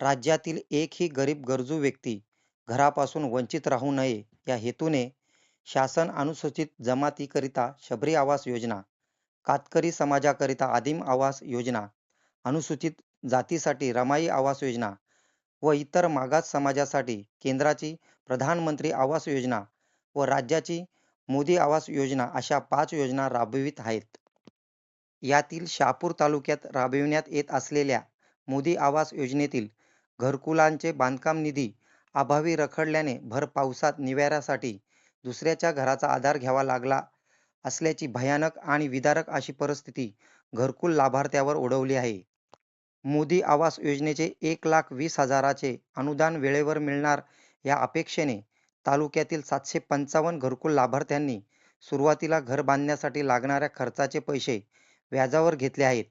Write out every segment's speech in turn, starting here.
राज्यातील एकही गरीब गरजू व्यक्ती घरापासून वंचित राहू नये या हेतूने शासन अनुसूचित जमातीकरिता शबरी आवास योजना, कातकरी समाजाकरिता आदिम आवास योजना, अनुसूचित जातीसाठी रमाई आवास योजना व इतर मागास समाजासाठी केंद्राची प्रधानमंत्री आवास योजना व राज्याची मोदी आवास योजना अशा पाच योजना राबवित आहेत. यातील शहापूर तालुक्यात राबविण्यात येत असलेल्या मोदी आवास योजनेतील घरकुलांचे बांधकाम निधी अभावी रखडल्याने भर पावसात निवाऱ्यासाठी दुसऱ्याच्या घराचा आधार घ्यावा लागला असल्याची भयानक आणि विदारक अशी परिस्थिती घरकुल लाभार्थ्यावर ओढवली आहे. मोदी आवास योजनेचे एक लाख वीस हजाराचे अनुदान वेळेवर मिळणार या अपेक्षेने तालुक्यातील सातशे पंचावन्न घरकुल लाभार्थ्यांनी सुरुवातीला घर बांधण्यासाठी लागणाऱ्या खर्चाचे पैसे व्याजावर घेतले आहेत.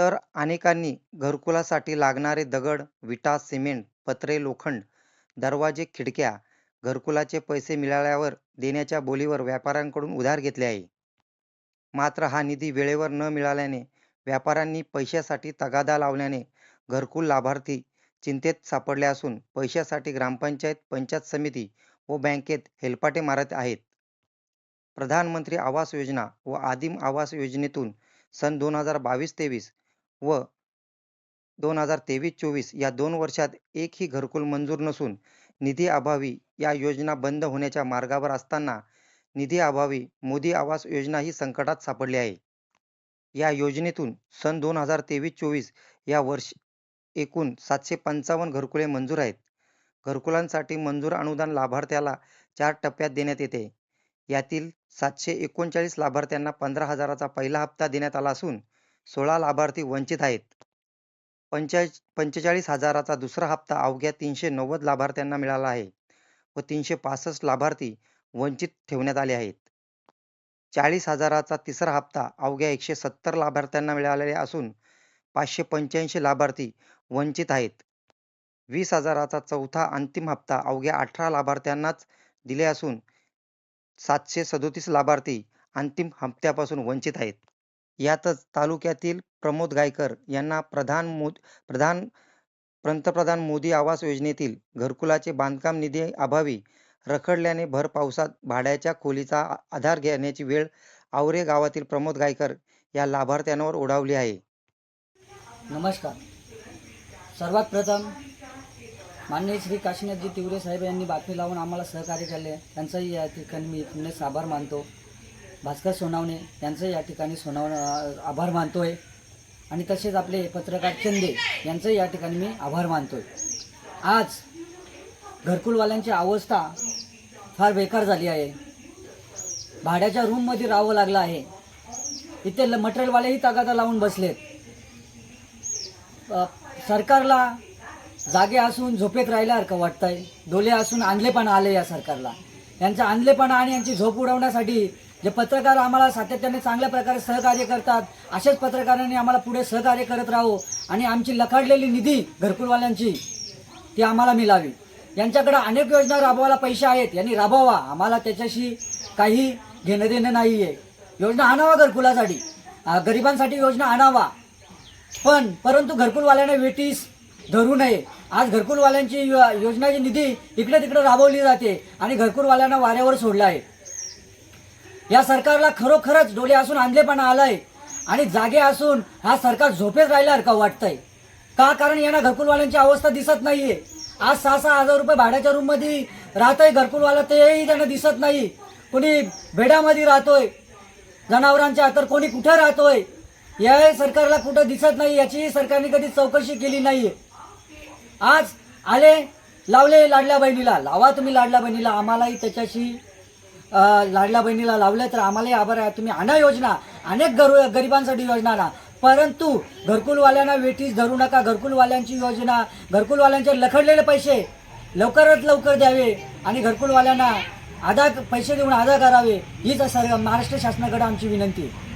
तर अनेकांनी घरकुलासाठी लागणारे दगड, विटा, सिमेंट, पत्रे, लोखंड, दरवाजे, खिडक्या घरकुलाचे पैसे मिळाल्यावर देण्याच्या बोलीवर व्यापाऱ्यांकडून उधार घेतले आहे. मात्र हा निधी वेळेवर न मिळाल्याने व्यापाऱ्यांनी पैशासाठी तगादा लावल्याने घरकुल लाभार्थी चिंतेत सापडले असून पैशासाठी ग्रामपंचायत, पंचायत समिती व बँकेत हेलपाटे मारत आहेत. प्रधानमंत्री आवास योजना व आदिम आवास योजनेतून सन दोन हजार बावीस तेवीस व दोन हजार तेवीस चोवीस या दोन वर्षात एकही घरकुल मंजूर नसून निधीअभावी या योजना बंद होण्याच्या मार्गावर असताना निधीअभावी मोदी आवास योजना ही संकटात सापडली आहे. या योजनेतून सन दोन हजार तेवीस चोवीस या वर्ष एकूण सातशे पंचावन्न घरकुले मंजूर आहेत. घरकुलांसाठी मंजूर अनुदान लाभार्थ्याला चार टप्प्यात देण्यात येते. यातील सातशे एकोणचाळीस लाभार्थ्यांना पंधरा हजाराचा पहिला हप्ता देण्यात आला असून सोळा लाभार्थी वंचित आहेत. पंचे पंचेचाळीस हजाराचा दुसरा हप्ता अवघ्या तीनशे नव्वद लाभार्थ्यांना मिळाला आहे व तीनशे पासष्ट लाभार्थी वंचित ठेवण्यात आले आहेत. चाळीस हजाराचा तिसरा हप्ता अवघ्या एकशे सत्तर लाभार्थ्यांना मिळालेले असून पाचशे पंच्याऐंशी लाभार्थी वंचित आहेत. वीस हजाराचा चौथा अंतिम हप्ता अवघ्या अठरा लाभार्थ्यांनाच दिले असून सातशे सदोतीस लाभार्थी अंतिम हप्त्यापासून वंचित आहेत. यातच तालुक्यातील प्रमोद गायकर यांना प्रधान मोद प्रधान पंतप्रधान मोदी आवास योजनेतील घरकुलाचे बांधकाम निधी अभावी रखडल्याने भर पावसात भाड्याच्या खोलीचा आधार घेण्याची वेळ आवरे गावातील प्रमोद गायकर या लाभार्थ्यांवर ओढावली आहे. नमस्कार. सर्वात प्रथम माननीय श्री काशीनाथजी तिवरे साहेब यांनी बातमी लावून आम्हाला सहकार्य केले. त्यांचाही या ठिकाणी मी आभार मानतो. भास्कर सोनावणे यांचंही या ठिकाणी सोनाव आभार मानतोय. आणि तसेच आपले पत्रकार चंदे यांचंही या ठिकाणी मी आभार मानतो आहे आज घरकुलवाल्यांची अवस्था फार बेकार झाली आहे. भाड्याच्या रूममध्ये राहावं लागलं आहे. इथे ल- मटेरियलवालेही तगादा लावून बसलेत. सरकारला जागे असून झोपेत राहिल्यासारखं वाटतंय. डोले असून आणलेपणा आले या सरकारला. यांचं आणलेपणा आणि यांची झोप उडवण्यासाठी जे पत्रकार आम्हाला सातत्याने चांगल्या प्रकारे सहकार्य करतात अशाच पत्रकारांनी आम्हाला पुढे सहकार्य करत राहू. आणि आमची लखाडलेली निधी घरकुलवाल्यांची ती आम्हाला मिळावी. यांच्याकडे अनेक योजना राबवायला पैसे आहेत. यांनी राबवा. आम्हाला त्याच्याशी काही घेणं देणं नाही आहे योजना आणावा घरकुलासाठी. गरिबांसाठी योजना आणावा. पण परंतु घरकुलवाल्यांना वेटीस धरू नये. आज घरकुलवाल्यांची योजनाची निधी इकडे तिकडे राबवली जाते आणि घरकुलवाल्यांना वाऱ्यावर सोडला आहे. या सरकारला खरोखरच डोले असून आणलेपणा आलाय. आणि जागे असून हा सरकार झोपेत राहिल्यासारखं वाटतंय. का? कारण यांना घरकुलवाल्यांची अवस्था दिसत नाहीये. आज सहा सहा हजार रुपये भाड्याच्या रूममध्ये राहतोय घरकुलवाला तेही त्यांना दिसत नाही. कोणी बेड्यामध्ये राहतोय जनावरांच्या तर कोणी कुठं राहतोय या सरकारला कुठं दिसत नाही याची सरकारने कधी चौकशी केली नाहीये. आज आले लावले लाडल्या बहिणीला. लावा तुम्ही लाडल्या बहिणीला आम्हालाही त्याच्याशी लाडल्या बहिणीला लावलं तर आम्हालाही आभार आहे. तुम्ही आणा योजना. अनेक गर गरिबांसाठी योजना आणा परंतु घरकुलवाल्यांना वेटीस धरू नका. घरकुलवाल्यांची योजना घरकुलवाल्यांचे लखडलेले पैसे लवकरात लवकर द्यावे आणि घरकुलवाल्यांना आधा पैसे देऊन आधा करावे. हीच सर महाराष्ट्र शासनाकडे आमची विनंती आहे.